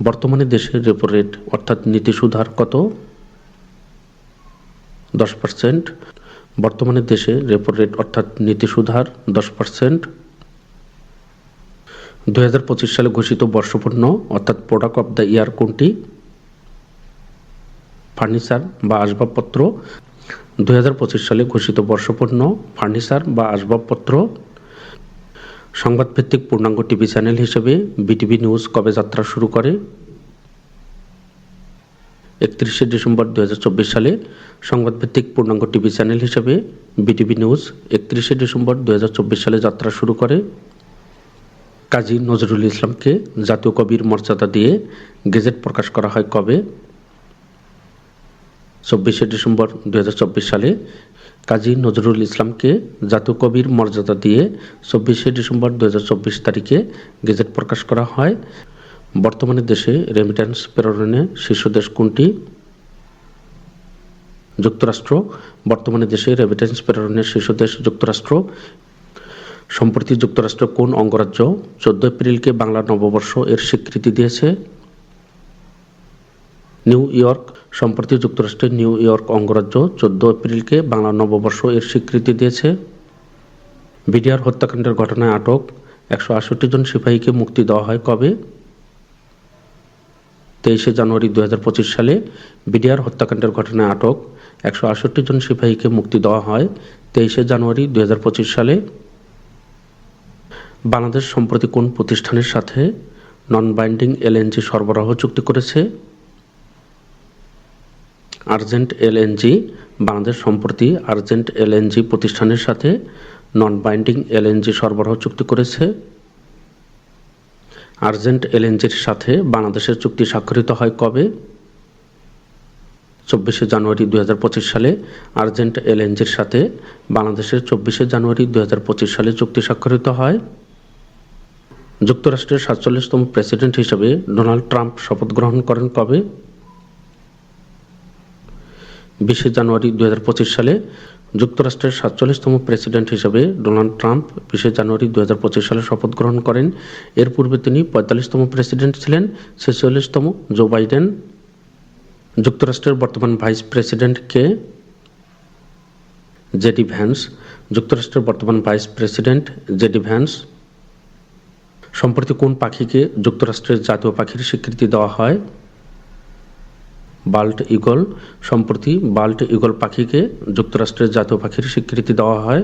বর্তমানে দেশের repo rate অর্থাৎ নীতি সুধার কত? দশ পার্সেন্ট বর্তমানে দেশে রেপো রেট অর্থাৎ নীতি সুধার দশ পার্সেন্ট দুই হাজার পঁচিশ সালে ঘোষিত বর্ষপূর্ণ অর্থাৎ প্রোডাক্ট অফ দ্য ইয়ার কোনটি? ফার্নিচার বা আসবাবপত্র। দুই হাজার পঁচিশ সালে ঘোষিত বর্ষপূর্ণ ফার্নিচার বা আসবাবপত্র। সংবাদভিত্তিক পূর্ণাঙ্গ টিভি চ্যানেল হিসেবে বিটিভি নিউজ কবে যাত্রা শুরু করে? একত্রিশে ডিসেম্বর দু হাজার চব্বিশ সালে সংবাদভিত্তিক পূর্ণাঙ্গ টিভি চ্যানেল হিসেবে বিটিভি নিউজ একত্রিশে ডিসেম্বর দু হাজার চব্বিশ সালে যাত্রা শুরু করে। কাজী নজরুল ইসলামকে জাতীয় কবির মর্যাদা দিয়ে গেজেট প্রকাশ করা হয় কবে? চব্বিশে ডিসেম্বর দু হাজার চব্বিশ সালে কাজী নজরুল ইসলামকে জাতীয় কবির মর্যাদা দিয়ে চব্বিশে ডিসেম্বর দু হাজার চব্বিশ তারিখে গেজেট প্রকাশ করা হয়। বর্তমানে দেশে রেমিট্যান্স প্রেরণে শীর্ষ দেশ কোনটি? যুক্তরাষ্ট্র। বর্তমানে দেশে রেমিট্যান্স প্রেরণের শীর্ষ দেশ যুক্তরাষ্ট্র। সম্প্রতি যুক্তরাষ্ট্র কোন অঙ্গরাজ্য চোদ্দ এপ্রিলকে বাংলা নববর্ষ এর স্বীকৃতি দিয়েছে? নিউ ইয়র্ক, সম্প্রতি যুক্তরাষ্ট্রের নিউ ইয়র্ক অঙ্গরাজ্য চোদ্দ এপ্রিলকে বাংলা নববর্ষ এর স্বীকৃতি দিয়েছে। বিডিআর হত্যাকাণ্ডের ঘটনায় আটক একশো আষট্টি জন সিপাহীকে মুক্তি দেওয়া হয় কবে? তেইশে জানুয়ারি দু হাজার পঁচিশ সালে বিডিআর হত্যাকাণ্ডের ঘটনায় আটক একশো আষট্টি জন সিপাহীকে মুক্তি দেওয়া হয় তেইশে জানুয়ারি দু হাজার পঁচিশ সালে। বাংলাদেশ সম্প্রতি কোন প্রতিষ্ঠানের সাথে নন বাইন্ডিং এলএনজি সরবরাহ চুক্তি করেছে? আর্জেন্ট এলএনজি, বাংলাদেশ সম্প্রতি আর্জেন্ট এলএনজি প্রতিষ্ঠানের সাথে নন বাইন্ডিং এলএনজি সরবরাহ চুক্তি করেছে। আর্জেন্ট এলএনজির সাথে বাংলাদেশের চুক্তি স্বাক্ষরিত হয় কবে? চব্বিশে জানুয়ারি দুই হাজার পঁচিশ সালে আর্জেন্ট এলএনজির সাথে বাংলাদেশের চব্বিশে জানুয়ারি দু হাজার পঁচিশ সালে চুক্তি স্বাক্ষরিত হয়। যুক্তরাষ্ট্রের সাতচল্লিশতম প্রেসিডেন্ট হিসেবে ডোনাল্ড ট্রাম্প শপথ গ্রহণ করেন কবে? বিশে জানুয়ারি দু হাজার পঁচিশ সালে যুক্তরাষ্ট্রের সাতচল্লিশতম প্রেসিডেন্ট হিসেবে ডোনাল্ড ট্রাম্প বিশে জানুয়ারি দু হাজার পঁচিশ সালে শপথ গ্রহণ করেন। এর পূর্বে তিনি পঁয়তাল্লিশতম প্রেসিডেন্ট ছিলেন, ছেচল্লিশতম জো বাইডেন। যুক্তরাষ্ট্রের বর্তমান ভাইস প্রেসিডেন্ট কে? JD Vance. যুক্তরাষ্ট্রের বর্তমান ভাইস প্রেসিডেন্ট জেডি ভ্যান্স। সম্প্রতি কোন পাখিকে যুক্তরাষ্ট্রের জাতীয় পাখির স্বীকৃতি দেওয়া হয়? বাল্ট ইগল সম্প্রতি বাল্ট ইগল পাখিকে যুক্তরাষ্ট্রের জাতীয় পাখির স্বীকৃতি দেওয়া হয়।